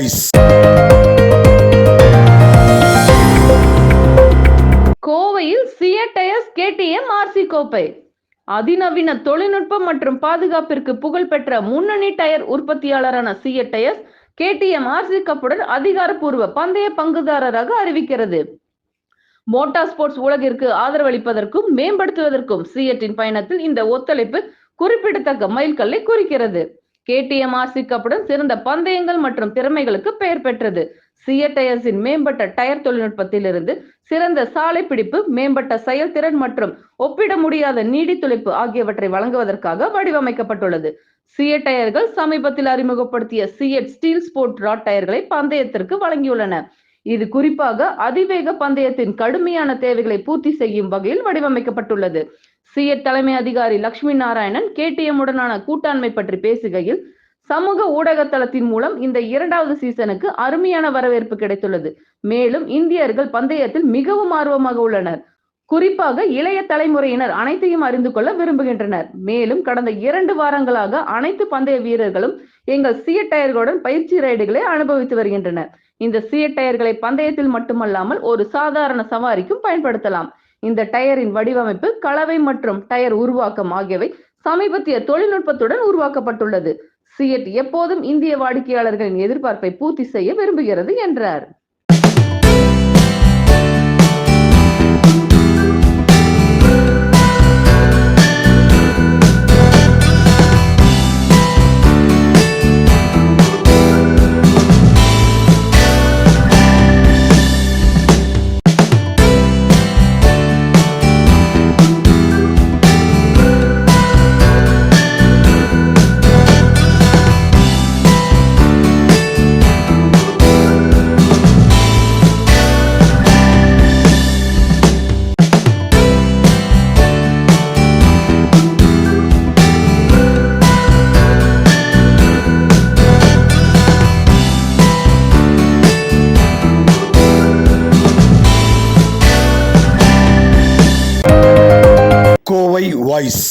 Voice கோவையில் சிஎட்டயஸ் KTM RC கோப்பை. அதிநவீன தொழில்நுட்பம் மற்றும் பாதுகாப்பிற்கு புகழ்பெற்ற முன்னணி டயர் உற்பத்தியாளரான சிஎட்டயஸ் கேடிஎம் ஆர்சி கப்புடன் அதிகாரப்பூர்வ பந்தய பங்குதாரராக அறிவிக்கிறது. மோட்டார் ஸ்போர்ட்ஸ் உலகிற்கு ஆதரவளிப்பதற்கும் மேம்படுத்துவதற்கும் சிஎட்டின் பயணத்தில் இந்த ஒத்துழைப்பு குறிப்பிடத்தக்க மைல்கல்லை குறிக்கிறது. கேடிஎம் ஆர்சி கப்புடன் சிறந்த பந்தயங்கள் மற்றும் திறமைகளுக்கு பெயர் பெற்றது. சிய டயர்ஸின் மேம்பட்ட டயர் தொழில்நுட்பத்திலிருந்து சிறந்த சாலை பிடிப்பு மேம்பட்ட செயல்திறன் மற்றும் ஒப்பிட முடியாத நீடித்துழைப்பு ஆகியவற்றை வழங்குவதற்காக வடிவமைக்கப்பட்டுள்ளது. சிய டயர்கள் சமீபத்தில் அறிமுகப்படுத்திய சிஎட் ஸ்டீல் ஸ்போர்ட் ராட் டயர்களை பந்தயத்திற்கு வழங்கியுள்ளன. இது குறிப்பாக அதிவேக பந்தயத்தின் கடுமையான தேவைகளை பூர்த்தி செய்யும் வகையில் வடிவமைக்கப்பட்டுள்ளது. சிஎட் தலைமை அதிகாரி லட்சுமி நாராயணன் கேடிஎம் உடனான கூட்டாண்மை பற்றி பேசுகையில் சமூக ஊடக தளத்தின் மூலம் இந்த இரண்டாவது சீசனுக்கு அருமையான வரவேற்பு கிடைத்துள்ளது. மேலும் இந்தியர்கள் பந்தயத்தில் மிகவும் ஆர்வமாக உள்ளனர். குறிப்பாக இளைய தலைமுறையினர் அனைத்தையும் அறிந்து கொள்ள விரும்புகின்றனர். மேலும் கடந்த இரண்டு வாரங்களாக அனைத்து பந்தய வீரர்களும் எங்கள் சிய டயர்களுடன் பயிற்சி ரைடுகளை அனுபவித்து வருகின்றனர். இந்த சிய டயர்களை பந்தயத்தில் மட்டுமல்லாமல் ஒரு சாதாரண சவாரிக்கும் பயன்படுத்தலாம். இந்த டயரின் வடிவமைப்பு கலவை மற்றும் டயர் உருவாக்கம் ஆகியவை சமீபத்திய தொழில்நுட்பத்துடன் உருவாக்கப்பட்டுள்ளது. சியட் எப்போதும் இந்திய வாடிக்கையாளர்களின் எதிர்பார்ப்பை பூர்த்தி செய்ய விரும்புகிறது என்றார். கோவை வாய்ஸ்